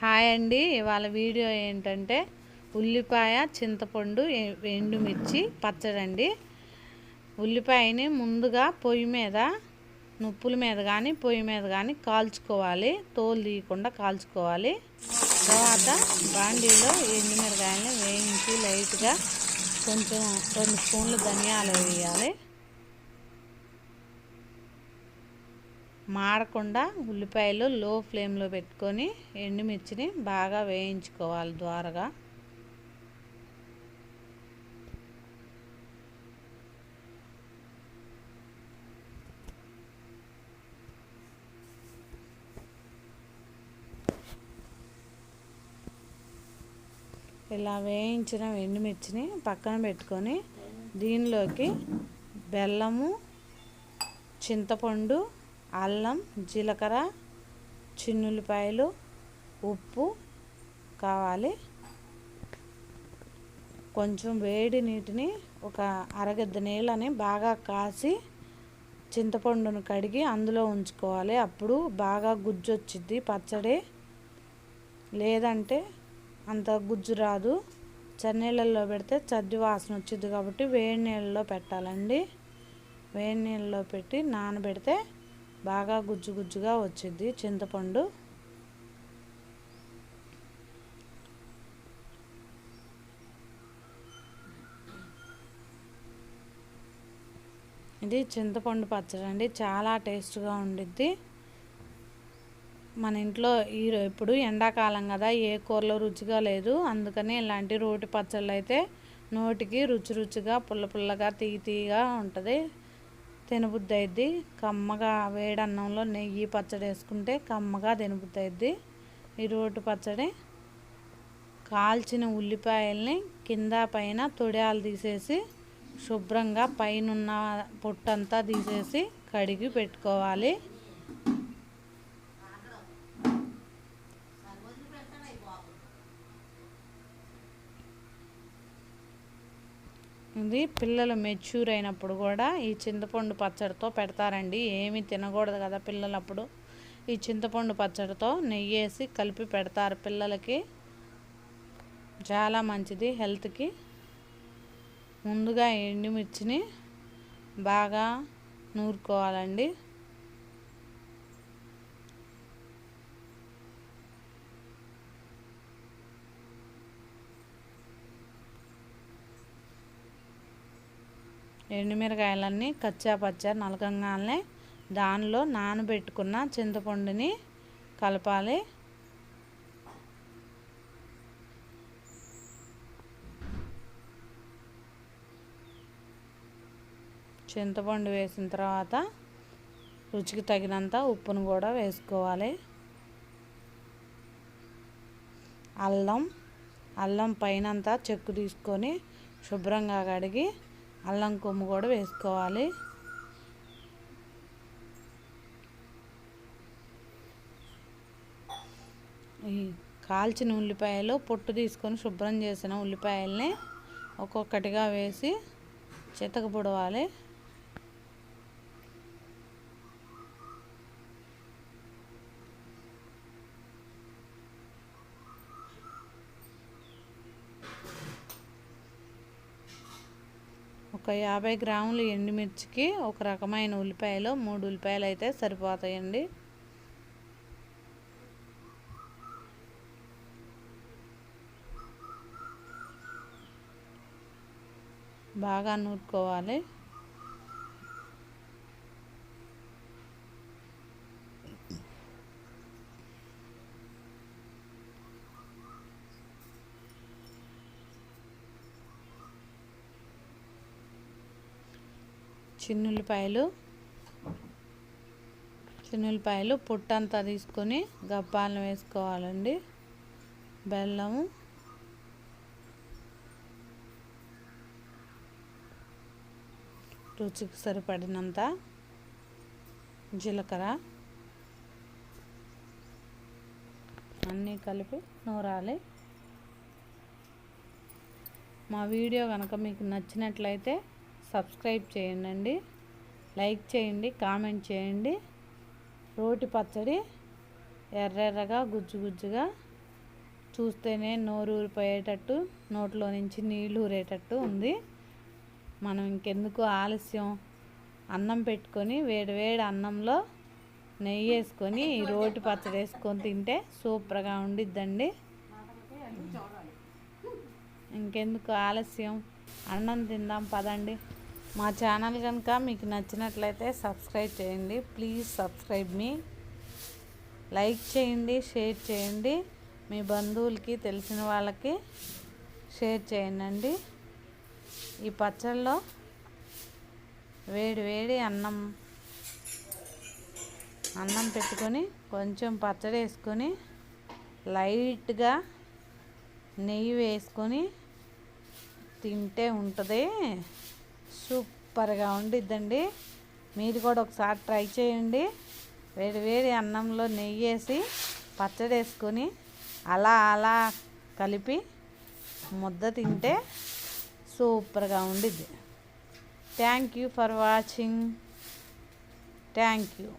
Hi అండి. ఇవాళ video ఏంటంటే ఉల్లిపాయ చింతపండు ఎండుమిర్చి పచ్చడండి. ఉల్లిపాయని ముందుగా పొయ్యి మీద నుప్పుల మీద కానీ పొయ్యి మీద కానీ కాల్చుకోవాలి. తోలు తీయకుండా కాల్చుకోవాలి. తర్వాత బాండీలో ఎండుమిరకాయలని వేయించి లైట్గా కొంచెం రెండు స్పూన్లు ధనియాలు వేయాలి. మాడకుండా ఉల్లిపాయలు లో ఫ్లేమ్లో పెట్టుకొని ఎండుమిర్చిని బాగా వేయించుకోవాలి ద్వారగా. ఇలా వేయించిన ఎండుమిర్చిని పక్కన పెట్టుకొని దీనిలోకి బెల్లము చింతపండు అల్లం జీలకర్ర చిన్నుల్లిపాయలు ఉప్పు కావాలి. కొంచెం వేడి నీటిని ఒక అరగద్ద నీళ్ళని బాగా కాసి చింతపండును కడిగి అందులో ఉంచుకోవాలి. అప్పుడు బాగా గుజ్జు వచ్చింది పచ్చడి. లేదంటే అంత గుజ్జు రాదు. చన్నీళ్ళల్లో పెడితే చద్ది వాసన వచ్చింది కాబట్టి వేడి నీళ్ళలో పెట్టాలండి. వేడి నీళ్ళలో పెట్టి నానబెడితే బాగా గుజ్జు గుజ్జుగా వచ్చింది చింతపండు. ఇది చింతపండు పచ్చడి అండి చాలా టేస్ట్గా ఉండిద్ది. మన ఇంట్లో ఈ ఇప్పుడు ఎండాకాలం కదా ఏ కూరలో రుచిగా లేదు. అందుకని ఇలాంటి రోటి పచ్చళ్ళు అయితే నోటికి రుచి రుచిగా పుల్ల పుల్లగా తీయ తీయగా ఉంటుంది. తినబుద్ధి అయింది కమ్మగా వేడి అన్నంలో నెయ్యి పచ్చడి వేసుకుంటే కమ్మగా తినబుద్ధి అయింది ఈ రోటి పచ్చడి. కాల్చిన ఉల్లిపాయల్ని కింద పైన తొడియాలు తీసేసి శుభ్రంగా పైన పొట్టంతా తీసేసి కడిగి పెట్టుకోవాలి. ఇది పిల్లలు మెచ్యూర్ అయినప్పుడు కూడా ఈ చింతపండు పచ్చడితో పెడతారండి. ఏమి తినకూడదు కదా పిల్లలు అప్పుడు ఈ చింతపండు పచ్చడితో నెయ్యి వేసి కలిపి పెడతారు పిల్లలకి. చాలా మంచిది హెల్త్కి. ముందుగా ఎండుమిర్చిని బాగా నూరుకోవాలండి. ఎండుమిరకాయలన్నీ కచ్చా పచ్చా నలకంగానే దానిలో నానబెట్టుకున్న చింతపండుని కలపాలి. చింతపండు వేసిన తర్వాత రుచికి తగినంత ఉప్పును కూడా వేసుకోవాలి. అల్లం అల్లం పైనంతా చెక్కు తీసుకొని శుభ్రంగా కడిగి అల్లం కొమ్ము కూడా వేసుకోవాలి. ఈ కాల్చిన ఉల్లిపాయలు పొట్టు తీసుకొని శుభ్రం చేసిన ఉల్లిపాయల్ని ఒక్కొక్కటిగా వేసి చితకపొడవాలి ఒక యాభై గ్రాములు ఎండుమిర్చికి ఒక రకమైన ఉల్లిపాయలు మూడు ఉల్లిపాయలు అయితే సరిపోతాయండి. బాగా నూరుకోవాలి. చిన్నుల్లిపాయలు. చిన్నుల్లిపాయలు పుట్టంతా తీసుకొని గప్పాలను వేసుకోవాలండి. బెల్లము. రుచికి సరిపడినంత జీలకర్ర. అన్నీ కలిపి నూరాలి. మా వీడియో కనుక మీకు నచ్చినట్లయితే సబ్స్క్రైబ్ చేయండి. లైక్ చేయండి కామెంట్ చేయండి. రోటి పచ్చడి ఎర్రెర్రగా గుజ్జు గుజ్జుగా చూస్తేనే నోరు ఊరిపోయేటట్టు నోట్లో నుంచి నీళ్ళు ఊరేటట్టు ఉంది. మనం ఇంకెందుకు ఆలస్యం? అన్నం పెట్టుకొని వేడివేడి అన్నంలో నెయ్యి వేసుకొని ఈ రోటి పచ్చడి వేసుకొని తింటే సూపర్గా ఉండిద్దండి. ఇంకెందుకు ఆలస్యం? అన్నం తిందాం పదండి. మా ఛానల్ కనుక మీకు నచ్చినట్లయితే సబ్స్క్రైబ్ చేయండి. ప్లీజ్ సబ్స్క్రైబ్ మీ. లైక్ చేయండి షేర్ చేయండి. మీ బంధువులకి తెలిసిన వాళ్ళకి షేర్ చేయండి ఈ పచ్చళ్ళలో వేడి వేడి అన్నం అన్నం పెట్టుకొని కొంచెం పచ్చడి వేసుకొని లైట్గా నెయ్యి వేసుకొని తింటే ఉంటుంది. సూపర్గా ఉండిద్దండి. మీరు కూడా ఒకసారి ట్రై చేయండి. వేడి వేడి అన్నంలో నెయ్యి వేసి పచ్చడి వేసుకొని అలా అలా కలిపి ముద్ద తింటే సూపర్గా ఉండిద్ది. Thank you for watching thank you